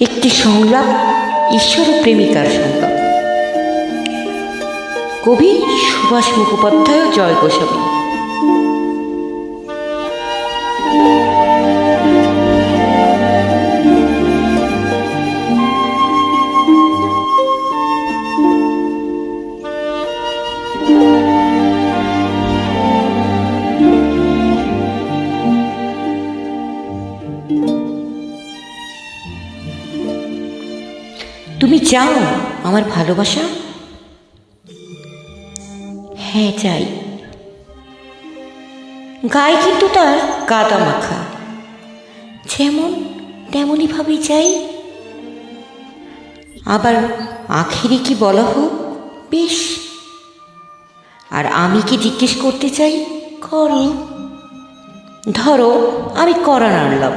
একটি সংলাপ ঈশ্বর প্রেমিকার সংলাপ। কবি সুভাষ মুখোপাধ্যায় জয় গোস্বামী। তুমি চাও আমার ভালোবাসা? হ্যাঁ চাই। গায়ে কিন্তু তার কাদা মাখা। যেমন তেমনই ভাবে চাই। আবার আখেরে কি বলা হোক, বেশ। আর আমি কি জিজ্ঞেস করতে চাই? করো। ধরো, আমি করান আনলাম।